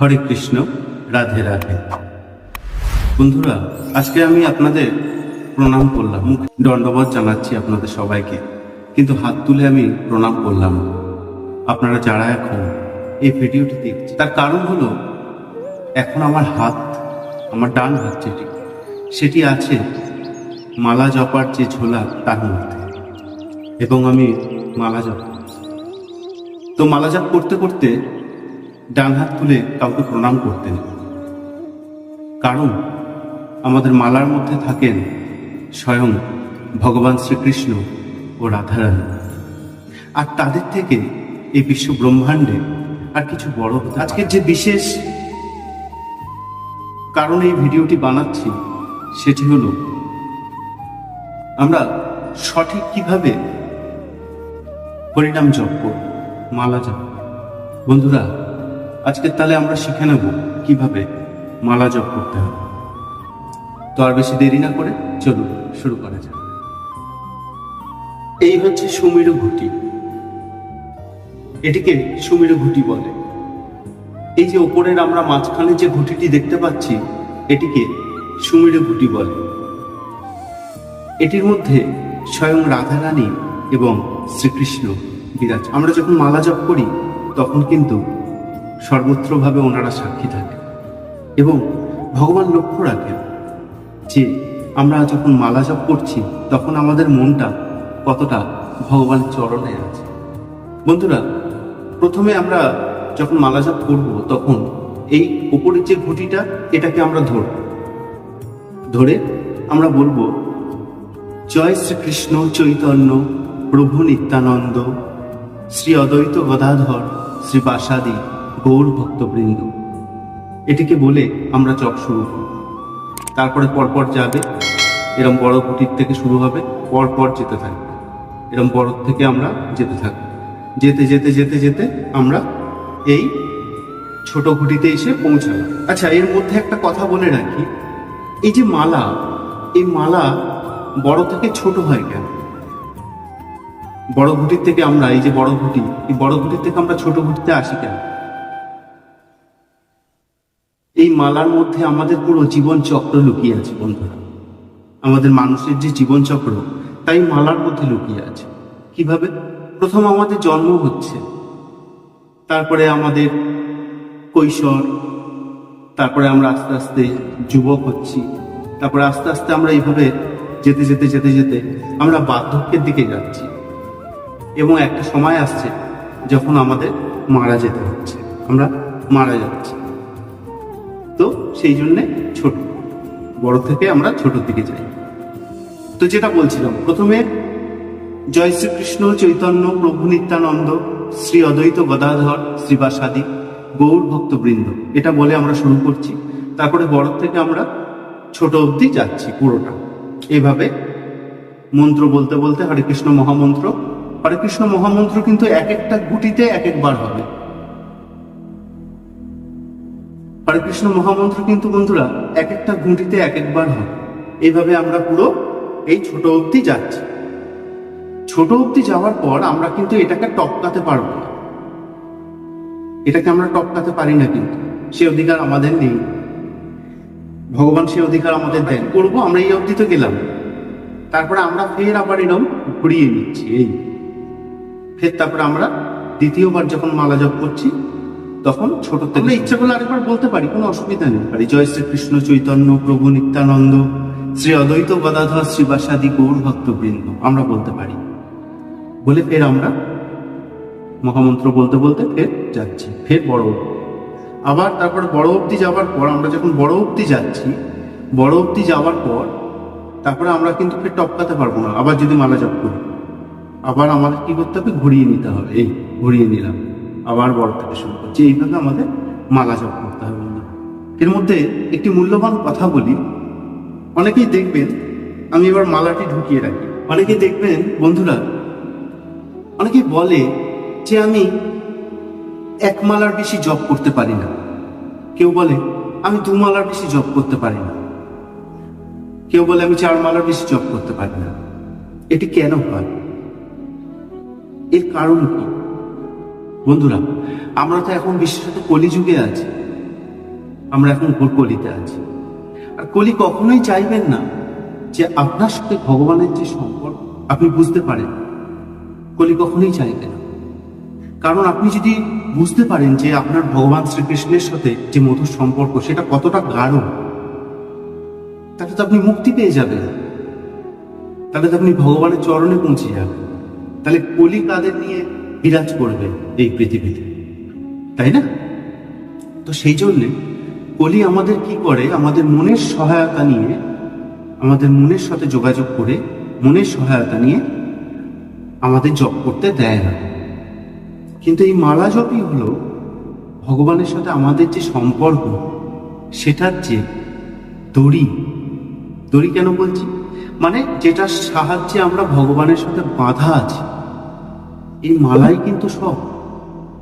হরে কৃষ্ণ, রাধে রাধে। বন্ধুরা, আজকে আমি আপনাদের প্রণাম করলাম। মুখ দণ্ডবোধ জানাচ্ছি আপনাদের সবাইকে, কিন্তু হাত তুলে আমি প্রণাম করলাম। আপনারা যারা এখন এই ভিডিওটি দেখছে তার কারণ হলো, এখন আমার হাত, আমার ডান হাত যেটি, সেটি আছে মালা জপার যে ঝোলা তার মধ্যে, এবং আমি মালা জপ তো মালা জপ করতে করতে ডান হাত তুলে কাউকে প্রণাম করতেন। কারণ আমাদের মালার মধ্যে থাকেন স্বয়ং ভগবান শ্রীকৃষ্ণ ও রাধারানী। আর তাদের থেকে এই বিশ্ব ব্রহ্মাণ্ডে আর কিছু বড় হতে আজকের যে বিশেষ কারণে এই ভিডিওটি বানাচ্ছি, সেটি হলো আমরা সঠিক কীভাবে হরিনাম জপ করব, মালা জপ বন্ধুরা আজকের তাহলে আমরা শিখে নেব কীভাবে মালা জপ করতে হবে তো আর বেশি দেরি না করে চলুন শুরু করা যাক। এই হচ্ছে সুমিরু ঘুটি। এটিকে সুমিরু ঘুটি বলে। এই যে ওপরের আমরা মাঝখানে যে ঘুটিটি দেখতে পাচ্ছি, এটিকে সুমিরু ঘুটি বলে। এটির মধ্যে স্বয়ং রাধারানী এবং শ্রীকৃষ্ণ বিরাজ আমরা যখন মালা জপ করি, তখন কিন্তু সর্বত্রভাবে ওনারা সাক্ষী থাকে। এবং ভগবান লক্ষ্য রাখেন যে আমরা যখন মালা জপ করছি, তখন আমাদের মনটা কতটা ভগবানের চরণে আছে। বন্ধুরা, প্রথমে আমরা যখন মালা জপ করব, তখন এই উপরের যে ঘুটিটা, এটাকে আমরা ধরব। ধরে আমরা বলব, জয় শ্রীকৃষ্ণ চৈতন্য, প্রভু নিত্যানন্দ, শ্রী অদ্বৈত গদাধর, শ্রী বাসাদি গৌর ভক্তবৃন্দ। এটিকে বলে আমরা জপ শুরু করব তারপরে পরপর যাবে, এরম বড় কুটির থেকে শুরু হবে, পরপর যেতে থাকবে। এরম বড় থেকে আমরা যেতে থাকব। যেতে যেতে যেতে যেতে আমরা এই ছোট ঘুটিতে এসে পৌঁছালাম। আচ্ছা এর মধ্যে একটা কথা বলে রাখি। এই যে মালা, এই মালা বড় থেকে ছোট হয় কেন? বড় ঘুটির থেকে আমরা, এই যে বড় ঘুটি এই বড় ঘুটির থেকে আমরা ছোট ঘুটিতে আসি কেন? এই মালার মধ্যে আমাদের পুরো জীবন চক্র লুকিয়ে আছে, বন্ধুরা। আমাদের মানুষের যে জীবন চক্র তাই মালার মধ্যে লুকিয়ে আছে। কীভাবে? প্রথম আমাদের জন্ম হচ্ছে। তারপরে আমাদের কৈশোর, তারপরে আমরা আস্তে আস্তে যুবক হচ্ছি, তারপরে আস্তে আস্তে আমরা এইভাবে যেতে যেতে যেতে যেতে আমরা বার্ধক্যের দিকে যাচ্ছি। এবং একটা সময় আসছে যখন আমাদের মারা যেতে হচ্ছে। আমরা মারা যাচ্ছি। সেই জন্যে ছোট। বড় থেকে আমরা ছোট দিকে যাই। তো যেটা বলছিলাম, প্রথমে জয় শ্রীকৃষ্ণ চৈতন্য প্রভু নিত্যানন্দ শ্রী অদ্বৈত গদাধর শ্রীবাসাদি গৌর ভক্তবৃন্দ, এটা বলে আমরা শুরু করছি। তারপরে বড় থেকে আমরা ছোট অবধি যাচ্ছি পুরোটা। এভাবে মন্ত্র বলতে বলতে হরে কৃষ্ণ মহামন্ত্র, হরে কৃষ্ণ মহামন্ত্র কিন্তু এক একটা গুটিতে এক একবার হবে। হরে কৃষ্ণ মহামন্ত্র কিন্তু বন্ধুরা এক একটা গুটিতে এক একবার হয়। এইভাবে আমরা পুরো এই ছোট অবধি যাচ্ছি। ছোট অবধি যাওয়ার পর আমরা কিন্তু এটাকে টপকাতে পারব না। এটাকে আমরা টপকাতে পারি না কিন্তু। সে অধিকার আমাদের নেই। ভগবান সে অধিকার আমাদের দেন। করব, আমরা এই অবধি তো গেলাম। তারপরে আমরা ফের আবার এরকম ঘুরিয়ে নিচ্ছি, এই। ফের তারপরে আমরা দ্বিতীয়বার যখন মালা জপ করছি তখন ছোট থেকে ইচ্ছা করলে আরেকবার বলতে পারি কোনো অসুবিধা নেই। পারি জয় শ্রীকৃষ্ণ চৈতন্য প্রভু নিত্যানন্দ শ্রী অদ্বৈত গদাধর শ্রীবাসাদি গৌর ভক্তবৃন্দ আমরা বলতে পারি। বলে ফের আমরা মহামন্ত্র বলতে বলতে ফের যাচ্ছি ফের বড়। আবার তারপর বড় অবধি যাওয়ার পর আমরা যখন বড় অবধি যাচ্ছি বড় অবধি যাওয়ার পর তারপরে আমরা কিন্তু ফের টপকাতে পারব না আবার যদি মালা জপ করি। আবার আমাদের কি করতে হবে? ঘুরিয়ে নিতে হবে। এই ঘুরিয়ে নিলাম। আবার বড় থেকে শুরু করছি। এইভাবে আমাদের মালা জপ করতে হবে এর মধ্যে একটি মূল্যবান কথা বলি। অনেকেই দেখবেন, আমি এবার মালাটি ঢুকিয়ে রাখি। অনেকেই দেখবেন, বন্ধুরা, অনেকেই বলে যে আমি এক মালার বেশি জব করতে পারি না। কেউ বলে, আমি দু মালার বেশি জব করতে পারি না। কেউ বলে, আমি চার মালার বেশি জব করতে পারি না। এটি কেন হয়? এর কারণ কি? বন্ধুরা, আমরা তো এখন বিশেষত কলিযুগে আছি। আমরা এখন কলিতে আছি। আর কলি কখনোই চাইবেন না যে আপনার সাথে ভগবানের যে সম্পর্ক, আপনি বুঝতে পারেন। কলি কখনোই চাইবে না। কারণ আপনি যদি বুঝতে পারেন যে আপনার ভগবান শ্রীকৃষ্ণের সাথে যে মধুর সম্পর্ক, সেটা কতটা গাঢ়, তাহলে তো আপনি মুক্তি পেয়ে যাবেন। তাহলে তো আপনি ভগবানের চরণে পৌঁছে যাবেন। তাহলে কলি কাদের নিয়ে বিরাজ করবে এই পৃথিবীতে। তাই না? তো সেই জন্যে কলি আমাদের কি করে? আমাদের মনের সহায়তা নিয়ে, আমাদের মনের সাথে যোগাযোগ করে মনের সহায়তা নিয়ে আমাদের জপ করতে দেয় না। কিন্তু এই মালা জপই হলো ভগবানের সাথে আমাদের যে সম্পর্ক, সেটার যে দড়ি দড়ি কেন বলছি? মানে যেটার সাহায্যে আমরা ভগবানের সাথে বাঁধা আছি। এই মালাই কিন্তু সব।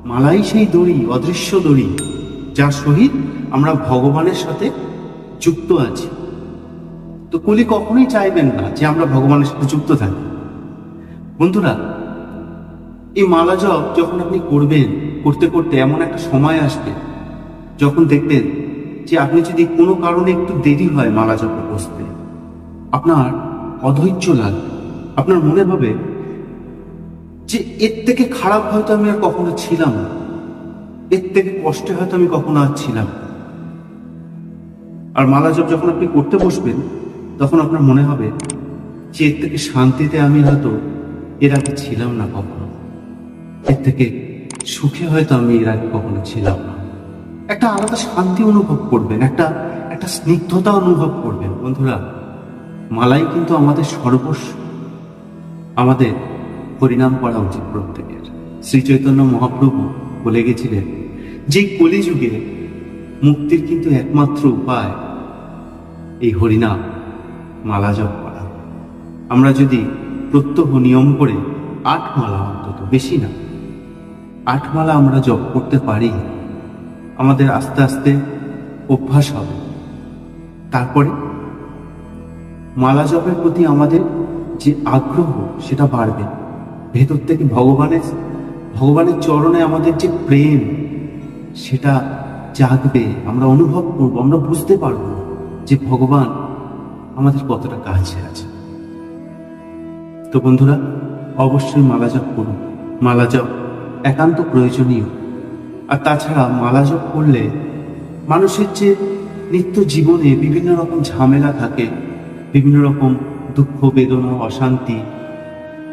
মালাই সেই দড়ি, অদৃশ্য দড়ি, যার সহিত আমরা ভগবানের সাথে যুক্ত আছি। তো কলি কখনোই চাইবেন না যে আমরা ভগবানের সাথে যুক্ত থাকি। বন্ধুরা, এই মালা জপ যখন আপনি করবেন, করতে করতে এমন একটা সময় আসবে, যখন দেখবেন যে আপনি যদি কোনো কারণে একটু দেরি হয় মালা জপে বসতে, আপনার অধৈর্য লাগবে, আপনার মনে হবে যে এর থেকে খারাপ হয়তো আমি আর কখনো ছিলাম না। এর থেকে কষ্টে হয়তো আমি কখনো আর ছিলাম। আর মালা জপ যখন আপনি করতে বসবেন, তখন আপনার মনে হবে যে এর থেকে শান্তিতে আমি হয়তো এর আগে ছিলাম না কখনো। এর থেকে সুখে হয়তো আমি এর আগে কখনো ছিলাম না। একটা আলাদা শান্তি অনুভব করবেন, একটা একটা স্নিগ্ধতা অনুভব করবেন। বন্ধুরা, মালাই কিন্তু আমাদের সর্বস্ব। আমাদের পরিণাম করা উচিত প্রত্যেকের। শ্রী চৈতন্য মহাপ্রভু বলে গেছিলেন, যে কলিযুগে মুক্তির কিন্তু একমাত্র উপায় এই হরিনাম, মালা জপ করা। আমরা যদি প্রত্যহ নিয়ম করে আট মালা অন্তত, বেশি না। আট মালা আমরা জপ করতে পারি, আমাদের আস্তে আস্তে অভ্যাস হবে। তারপরে মালা জপের প্রতি আমাদের যে আগ্রহ, সেটা বাড়বে। ভেতর থেকে ভগবানের ভগবানের চরণে আমাদের যে প্রেম, সেটা জাগবে, আমরা অনুভব করব, আমরা বুঝতে পারব যে ভগবান আমাদের কতটা কাছে আছে। তো বন্ধুরা, অবশ্যই মালা জপ করুন। মালা জপ একান্ত প্রয়োজনীয়। আর তাছাড়া মালা জপ করলে মানুষের যে নিত্য জীবনে বিভিন্ন রকম ঝামেলা থাকে, বিভিন্ন রকম দুঃখ, বেদনা, অশান্তি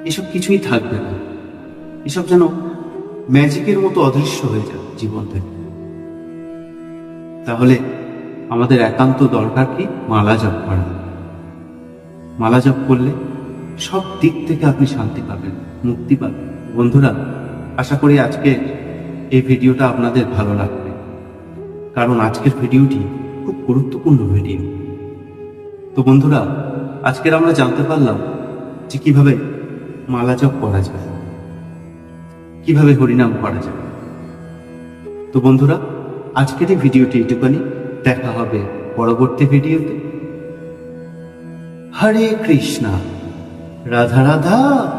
এসব কিছুই থাকবে না। এসব যেন ম্যাজিকের মতো অদৃশ্য হয়ে যাবে জীবন থেকে। তাহলে আমাদের একান্ত দরকার কি মালা জপ করা? মালা জপ করলে সব দিক থেকে আপনি শান্তি পাবেন, মুক্তি পাবেন। বন্ধুরা, আশা করি আজকে এই ভিডিওটা আপনাদের ভালো লাগবে। কারণ আজকের ভিডিওটি খুব গুরুত্বপূর্ণ ভিডিও। তো বন্ধুরা, আজকের আমরা জানতে পারলাম যে কীভাবে মালা জপ করা যায়। কীভাবে হরিনাম করা যায়? তো বন্ধুরা, আজকের এই ভিডিওটি এটুখানি দেখা হবে পরবর্তী ভিডিওতে। হরে কৃষ্ণা। রাধা রাধা।